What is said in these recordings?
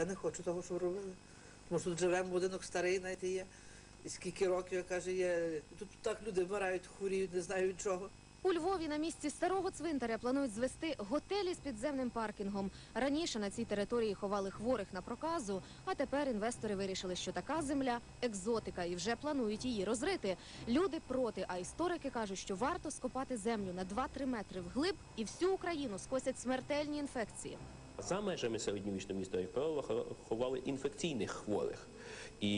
Я не хочу того, що робили. Тому що тут живемо, будинок старий, знаєте, є. І скільки років, я каже, є. Тут так люди вмирають, хворіють, не знаю від чого. У Львові на місці старого цвинтаря планують звести готелі з підземним паркінгом. Раніше на цій території ховали хворих на проказу, а тепер інвестори вирішили, що така земля екзотика і вже планують її розрити. Люди проти, а історики кажуть, що варто скопати землю на 2-3 метри вглиб і всю Україну скосять смертельні інфекції. За межами середньовічного міста, правило, ховали інфекційних хворих. І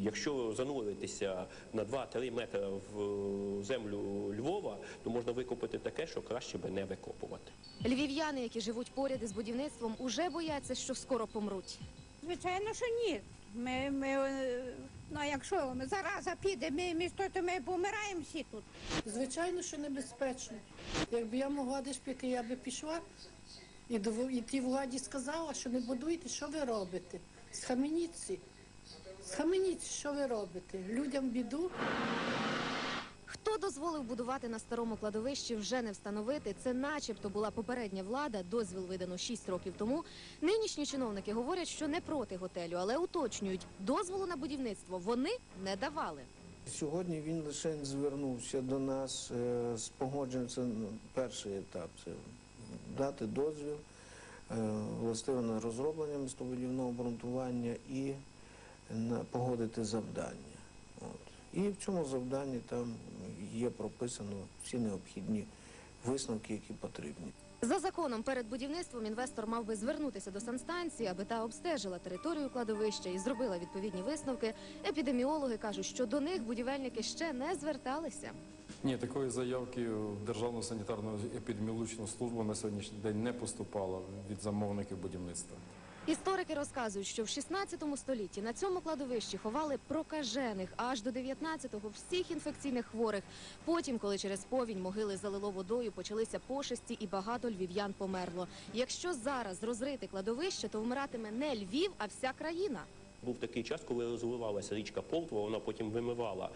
якщо зануритися на 2-3 метри в землю Львова, то можна викопати таке, що краще би не викопувати. Львів'яни, які живуть поряд із будівництвом, уже бояться, що скоро помруть. Звичайно, що ні. Ми, ми, е, ну, якщо зараза піде, ми, що, то ми помираємо всі тут. Звичайно, що небезпечно. Якби я могла десь піти, я би пішла і, до, і тій владі сказала, що не будуйте, що ви робите. Схаменіться. Схаменіться, що ви робите. Людям біду. Хто дозволив будувати на старому кладовищі, вже не встановити. Це, начебто, була попередня влада. Дозвіл видано 6 років тому. Нинішні чиновники говорять, що не проти готелю, але уточнюють, дозволу на будівництво вони не давали. Сьогодні він лише звернувся до нас е, з погодженням. Ну, перший етап. Це дати дозвіл е, властиво на розроблення містобудівного обґрунтування і погодити завдання. І в цьому завданні там є прописано всі необхідні висновки, які потрібні. За законом перед будівництвом інвестор мав би звернутися до санстанції, аби та обстежила територію кладовища і зробила відповідні висновки. Епідеміологи кажуть, що до них будівельники ще не зверталися. Ні, такої заявки в Державну санітарну епідеміологічну службу на сьогоднішній день не поступало від замовників будівництва. Історики розказують, що в 16 столітті на цьому кладовищі ховали прокажених, аж до 19-го всіх інфекційних хворих. Потім, коли через повінь могили залило водою, почалися пошесті і багато львів'ян померло. Якщо зараз розрити кладовище, то вмиратиме не Львів, а вся країна. Був такий час, коли розвивалася річка Полтва, вона потім вимивала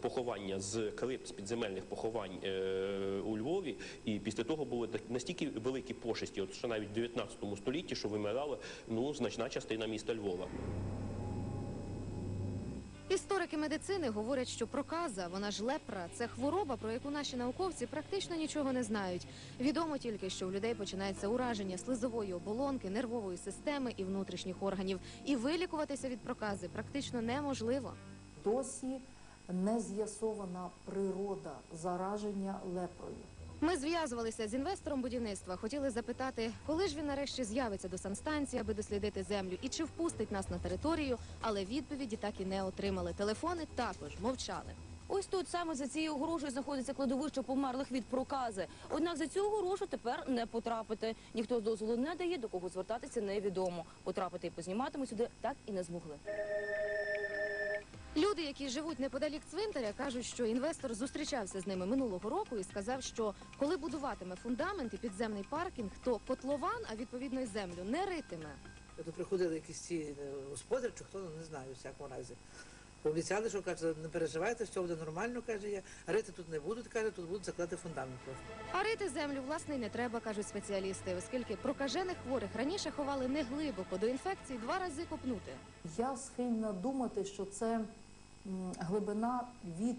поховання з крип, з підземельних поховань е, у Львові. І після того були настільки великі пошесті, от що навіть в 19 столітті, що вимирала ну, значна частина міста Львова. Історики медицини говорять, що проказа, вона ж лепра, це хвороба, про яку наші науковці практично нічого не знають. Відомо тільки, що у людей починається ураження слизової оболонки, нервової системи і внутрішніх органів. І вилікуватися від прокази практично неможливо. досі не з'ясована природа зараження лепрою. Ми зв'язувалися з інвестором будівництва. Хотіли запитати, коли ж він нарешті з'явиться до санстанції, аби дослідити землю, і чи впустить нас на територію, але відповіді так і не отримали. Телефони також мовчали. Ось тут саме за цією огорожею знаходиться кладовище померлих від прокази. Однак за цю огорожу тепер не потрапити. Ніхто з дозволу не дає, до кого звертатися невідомо. Потрапити і познімати ми сюди так і не змогли. Люди, які живуть неподалік цвинтаря, кажуть, що інвестор зустрічався з ними минулого року і сказав, що коли будуватиме фундамент і підземний паркінг, то котлован, а відповідно й землю, не ритиме. Тут приходили якісь ці е, господарі, чи хто, ну, не знаю, у всякому разі. Пообіцяли, що каже, не переживайте, все буде нормально, каже я. Рити тут не будуть, каже, тут будуть закладати фундамент просто. А рити землю власне не треба, кажуть спеціалісти, оскільки прокажених хворих раніше ховали не глибоко до інфекції два рази копнути. Я схильна думати, що це глибина від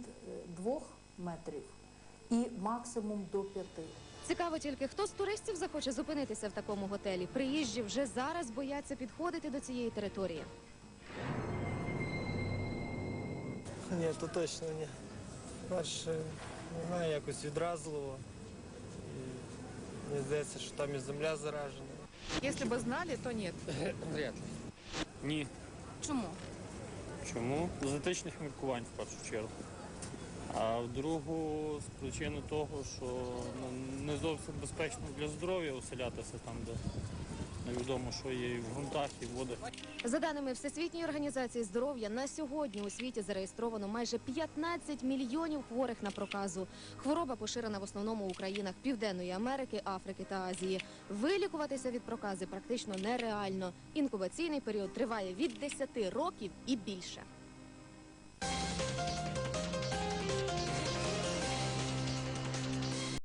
2 метрів і максимум до 5. Цікаво тільки, хто з туристів захоче зупинитися в такому готелі. Приїжджі вже зараз бояться підходити до цієї території. Ні, то точно ні. Перше, не знаю, якось відразливо. І мені здається, що там і земля заражена. Если бы знали, то нет. Вряд ли. Ні. Чому? Чому? З етичних міркувань в першу чергу. А в другу з причини того, що ну, не зовсім безпечно для здоров'я оселятися там, де невідомо, що є і в ґрунтах, і в водах. За даними Всесвітньої організації здоров'я, на сьогодні у світі зареєстровано майже 15 мільйонів хворих на проказу. Хвороба поширена в основному у країнах Південної Америки, Африки та Азії. Вилікуватися від прокази практично нереально. Інкубаційний період триває від 10 років і більше.